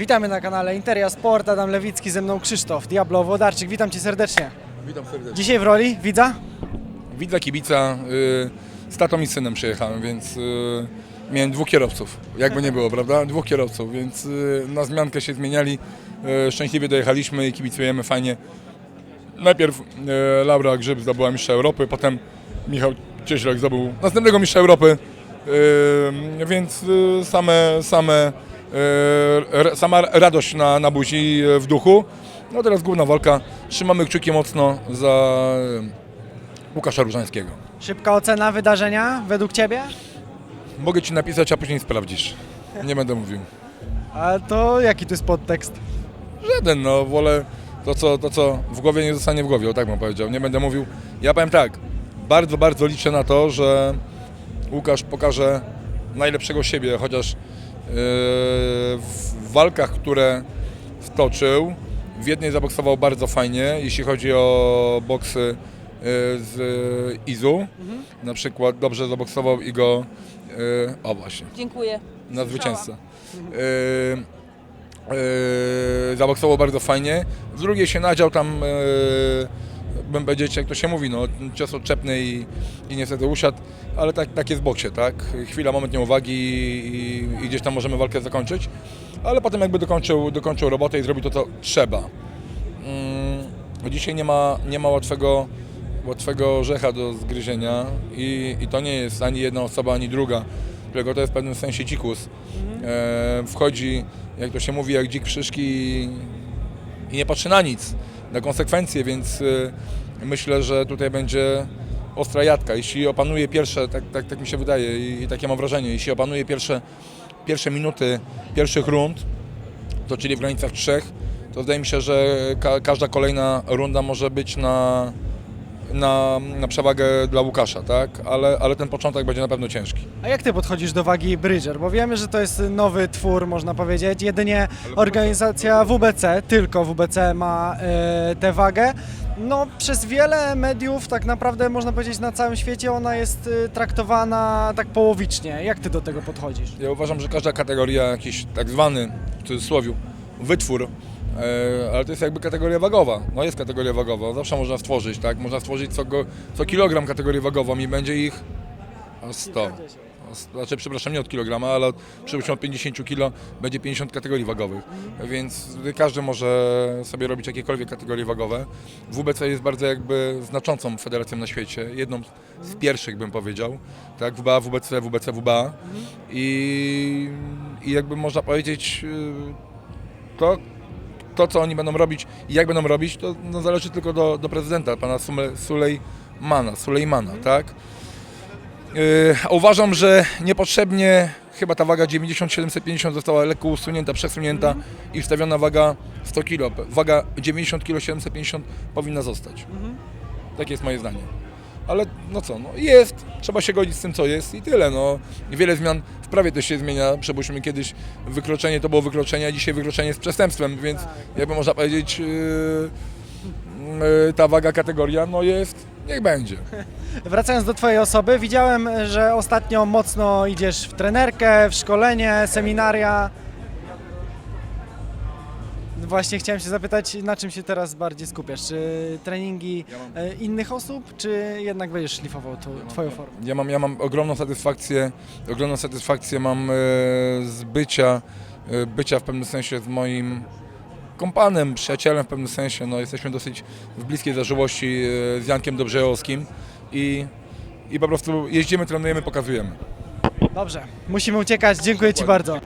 Witamy na kanale Interia Sport, Adam Lewicki, ze mną Krzysztof Diablo Włodarczyk, witam Cię serdecznie. Witam serdecznie. Dzisiaj w roli widza? Widza kibica, y, z tatą i synem przyjechałem, więc y, miałem dwóch kierowców, jakby nie było, prawda? Dwóch kierowców, więc y, na zmiankę się zmieniali. Y, szczęśliwie dojechaliśmy i kibicujemy fajnie. Najpierw y, Laura Grzyb zdobyła mistrza Europy, potem Michał Cieślak zdobył następnego mistrza Europy, y, więc y, same, same, sama radość na, na buzi, y, w duchu. No teraz główna walka. Trzymamy kciuki mocno za y, Łukasza Różańskiego. Szybka ocena wydarzenia według Ciebie? Mogę Ci napisać, a później sprawdzisz. Nie będę mówił. A to jaki tu jest podtekst? Żaden, no wolę to co, to, co w głowie nie zostanie w głowie, o tak bym powiedział. Nie będę mówił. Ja powiem tak, bardzo, bardzo liczę na to, że Łukasz pokaże najlepszego siebie, chociaż w walkach, które stoczył, w jednej zaboksował bardzo fajnie, jeśli chodzi o boksy yy, z Izu. Na przykład dobrze zaboksował i go, yy, o właśnie, Dziękuję. na zwycięzcę. Yy, yy, zaboksował bardzo fajnie. Z drugiej się nadział tam, yy, bym powiedzieć, jak to się mówi, no, cios odczepny i, i niestety usiadł, ale tak, tak jest w boksie, tak? Chwila, moment nieuwagi i, i gdzieś tam możemy walkę zakończyć, ale potem jakby dokończył, dokończył robotę i zrobił to, co trzeba. Mm, dzisiaj nie ma, nie ma łatwego, łatwego orzecha do zgryzienia i, i to nie jest ani jedna osoba, ani druga, tylko to jest w pewnym sensie dzikus. E, wchodzi, jak to się mówi, jak dzik w szyszki i, i nie patrzy na nic, na konsekwencje, więc y, myślę, że tutaj będzie ostra jadka. Jeśli opanuje pierwsze, tak, tak, tak mi się wydaje i, i takie mam wrażenie, jeśli opanuje pierwsze, pierwsze minuty pierwszych rund, to czyli w granicach trzech, to wydaje mi się, że ka każda kolejna runda może być na, na, na przewagę dla Łukasza, tak? Ale, ale ten początek będzie na pewno ciężki. A jak Ty podchodzisz do wagi Bridger? Bo wiemy, że to jest nowy twór, można powiedzieć. Jedynie organizacja WBC, tylko WBC ma e, tę wagę. No, przez wiele mediów, tak naprawdę można powiedzieć na całym świecie, ona jest e, traktowana tak połowicznie. Jak Ty do tego podchodzisz? Ja uważam, że każda kategoria, jakiś tak zwany, w cudzysłowie, wytwór, ale to jest jakby kategoria wagowa. No jest kategoria wagowa, zawsze można stworzyć, tak? Można stworzyć co, go, co kilogram kategorię wagową i będzie ich o 100. O sto- Znaczy, przepraszam, nie od kilograma, ale od, przypuśćmy od 50 kilo będzie 50 kategorii wagowych. Więc każdy może sobie robić jakiekolwiek kategorie wagowe. WBC jest bardzo jakby znaczącą federacją na świecie, jedną z pierwszych bym powiedział. Tak, WBA, WBC, WBC, WBA. I, i jakby można powiedzieć, y, to, to co oni będą robić i jak będą robić, to no, zależy tylko do, do prezydenta, pana Sume- Sulejmana, Sulejmana, tak? Yy, a uważam, że niepotrzebnie chyba ta waga 90-750 została lekko usunięta, przesunięta i wstawiona waga 100 kg. Waga 90 kg 750 powinna zostać. Takie jest moje zdanie. Ale no co, no jest, trzeba się godzić z tym co jest i tyle. No. Wiele zmian w prawie też się zmienia. Przypuśćmy kiedyś wykroczenie to było wykroczenie, a dzisiaj wykroczenie jest przestępstwem, więc jakby można powiedzieć yy, yy, ta waga kategoria no jest, niech będzie. Wracając do Twojej osoby, widziałem, że ostatnio mocno idziesz w trenerkę, w szkolenie, seminaria. Właśnie chciałem się zapytać, na czym się teraz bardziej skupiasz? Czy treningi Ja mam- e, innych osób, czy jednak będziesz szlifował tu, Twoją formę? Ja mam, ja mam ogromną satysfakcję, ogromną satysfakcję mam e, z bycia, e, bycia w pewnym sensie z moim kompanem, przyjacielem w pewnym sensie. No, jesteśmy dosyć w bliskiej zażyłości e, z Jankiem Dobrzejowskim i, i po prostu jeździmy, trenujemy, pokazujemy. Dobrze, musimy uciekać. Dziękuję Ci bardzo.